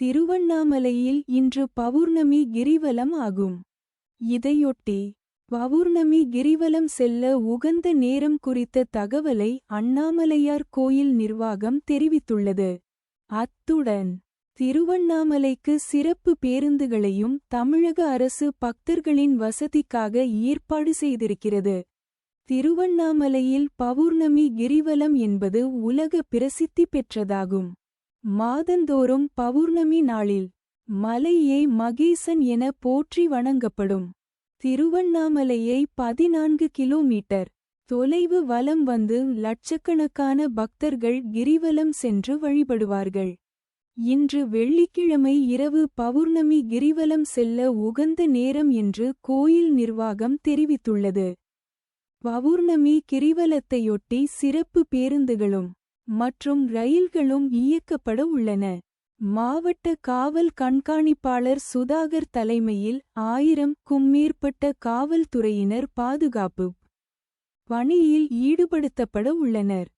திருவண்ணாமலையில் இன்று பௌர்ணமி கிரிவலம் ஆகும். இதையொட்டி பௌர்ணமி கிரிவலம் செல்ல உகந்த நேரம் குறித்த தகவலை அண்ணாமலையார் கோயில் நிர்வாகம் தெரிவித்துள்ளது. அத்துடன் திருவண்ணாமலைக்கு சிறப்பு பேருந்துகளையும் தமிழக அரசு பக்தர்களின் வசதிக்காக ஏற்பாடு செய்திருக்கிறது. திருவண்ணாமலையில் பௌர்ணமி கிரிவலம் என்பது உலக பிரசித்தி பெற்றதாகும். மாதந்தோறும் பௌர்ணமி நாளில் மலையே மகேசன் என போற்றி வணங்கப்படும். திருவண்ணாமலையை பதினான்கு கிலோமீட்டர் தொலைவு வலம் வந்து லட்சக்கணக்கான பக்தர்கள் கிரிவலம் சென்று வழிபடுவார்கள். இன்று வெள்ளிக்கிழமை இரவு பௌர்ணமி கிரிவலம் செல்ல உகந்த நேரம் என்று கோயில் நிர்வாகம் தெரிவித்துள்ளது. பௌர்ணமி கிரிவலத்தையொட்டி சிறப்பு பேருந்துகளும் மற்றும் ரயில்களும் இயக்கப்பட உள்ளன. மாவட்ட காவல் கண்காணிப்பாளர் சுதாகர் தலைமையில் ஆயிரம் க்கும் மேற்பட்ட காவல்துறையினர் பாதுகாப்பு பணியில் ஈடுபடுத்தப்பட உள்ளனர்.